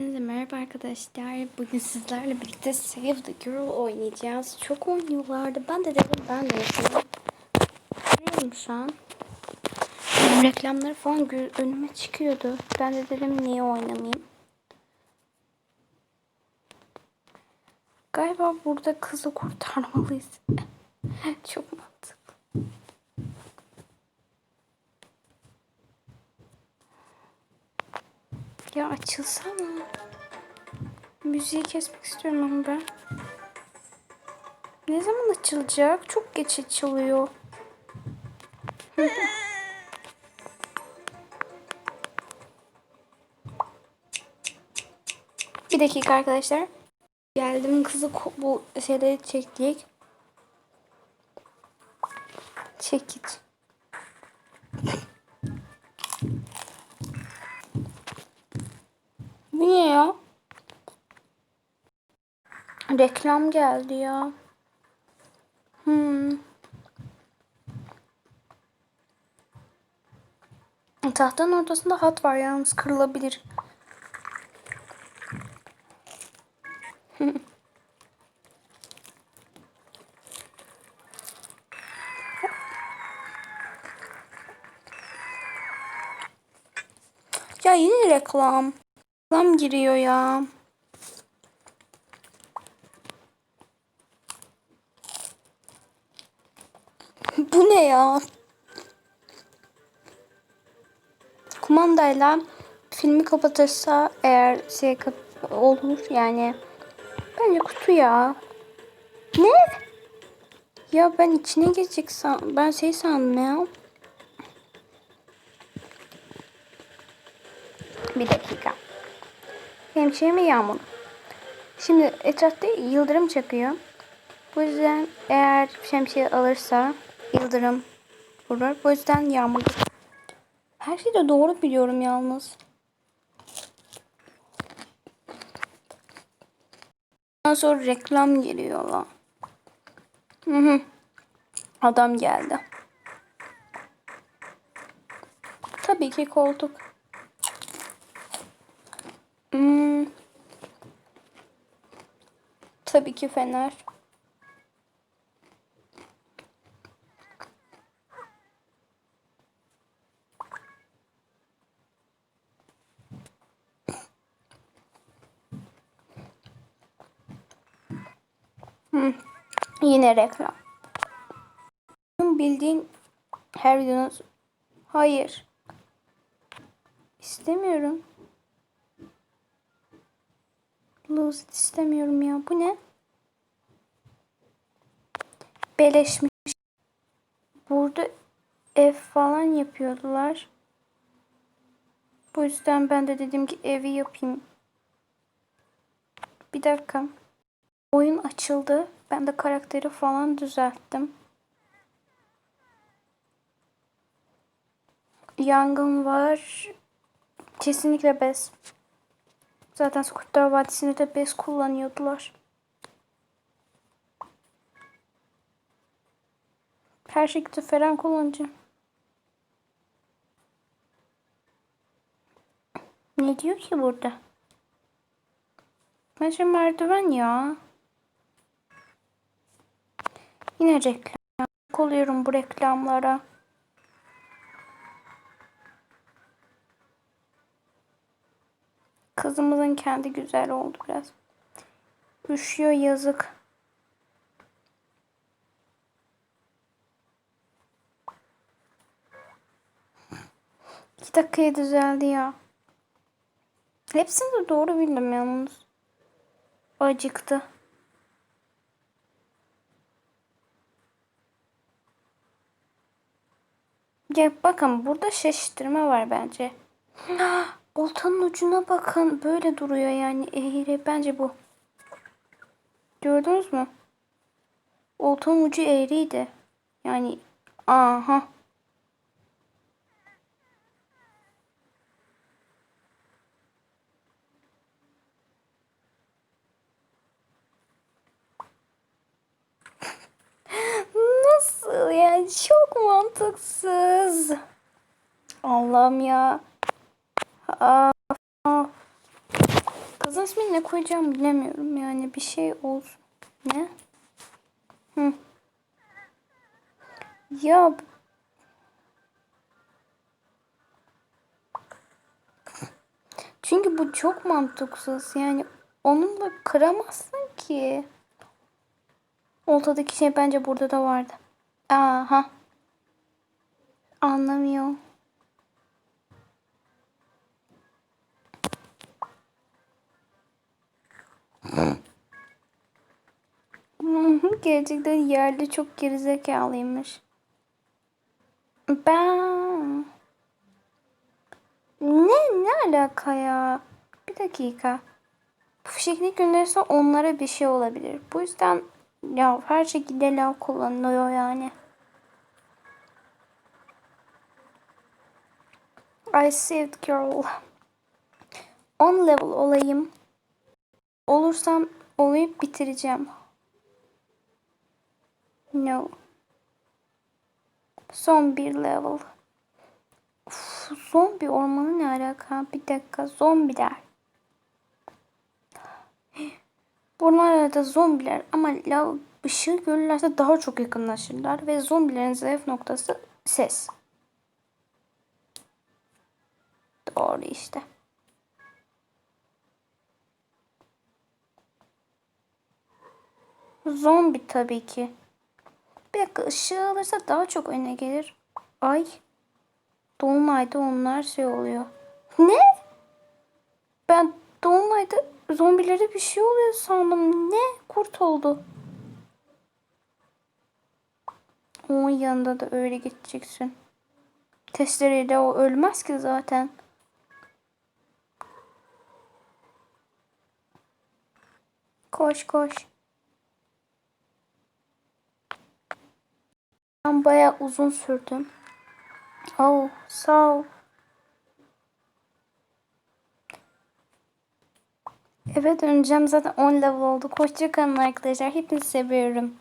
Hepinize merhaba arkadaşlar. Bugün sizlerle birlikte Save the Girl oynayacağız. Çok oynuyorlardı. Ben de dedim ben de yapayım. Görüyorum şu an. Reklamları falan önüme çıkıyordu. Ben de dedim niye oynamayayım. Galiba burada kızı kurtarmalıyız. Çok mantıklı. Ya açılsana. Müziği kesmek istiyorum ama ben. Ne zaman açılacak? Çok geç açılıyor. Bir dakika arkadaşlar. Geldim kızı bu şeyleri çektik. Çekiç. Ne ya? Reklam geldi ya. Hmm. Tahtanın ortasında hat var yalnız kırılabilir. ya yine reklam. Reklam giriyor ya. Bu ne ya? Kumandayla filmi kapatırsa eğer şey olur yani. Bence kutu ya. Ne? Ya ben içine girecek san ben şey sandım ya. Bir dakika. Benim mi yağmur? Şimdi etrafta yıldırım çakıyor. Bu yüzden eğer şemsiye alırsa yıldırım vurur. Bu yüzden yağmur. Her şeyi de doğru biliyorum yalnız. Ondan sonra reklam geliyor lan. Hı hı. Adam geldi. Tabii ki koltuk. Hmm. Tabii ki fener. Hmm. Yine reklam. Bildiğin her videonuz. Hayır. İstemiyorum. Lose it istemiyorum ya. Bu ne? Beleşmiş. Burada ev falan yapıyordular. Bu yüzden ben de dedim ki evi yapayım. Bir dakika. Oyun açıldı. Ben de karakteri falan düzelttim. Yangın var. Kesinlikle bez. Zaten Kurtlar Vadisi'nde de bez kullanıyordular. Her şekilde fren kullanacağım. Ne diyor ki burada? Bence merdiven ya. Yine reklam. Oluyorum bu reklamlara. Kızımızın kendi güzel oldu biraz. Üşüyor yazık. İki dakikaya düzeldi ya. Hepsini de doğru bildim yalnız. Acıktı. Ya bakın burada şaşırtma var bence. Oltanın ucuna bakın. Böyle duruyor yani eğri. Bence bu. Gördünüz mü? Oltanın ucu eğriydi. Yani aha. Nasıl yani çok mantıksız. Allah'ım ya. Aa, Kızın ismini ne koyacağım bilemiyorum. Yani bir şey olsun. Ne? Hı. Ya Çünkü bu çok mantıksız. Yani onunla kıramazsın ki. Ortadaki şey bence burada da vardı. Aha. Anlamıyor. Gerçekten yerde çok gerizekalıymış. Ben... Ne? Ne alaka ya? Bir dakika. Bu fişeklik gönderirse onlara bir şey olabilir. Bu yüzden ya her şekilde lav kullanılıyor yani. I saved girl. 10 level olayım. Olursam olayıp bitireceğim. No. Son bir level. Uf, zombi ormanı ne alaka? Bir dakika zombiler. Bunlar da zombiler ama lav ışığı görürlerse daha çok yakınlaşırlar ve zombilerin zayıf noktası ses. Doğru işte. Zombi tabii ki. Bir dakika ışığı alırsa daha çok öne gelir. Ay. Dolunayda onlar şey oluyor. Ne? Ben Dolunayda zombilere bir şey oluyor sandım. Ne? Kurt oldu. Onun yanında da öyle gideceksin. Testereyle o ölmez ki zaten. Koş koş. Ben bayağı uzun sürdüm. Oh, sağ ol. Eve döneceğim zaten 10 level oldu. Hoşçakalın arkadaşlar. Hepinizi seviyorum.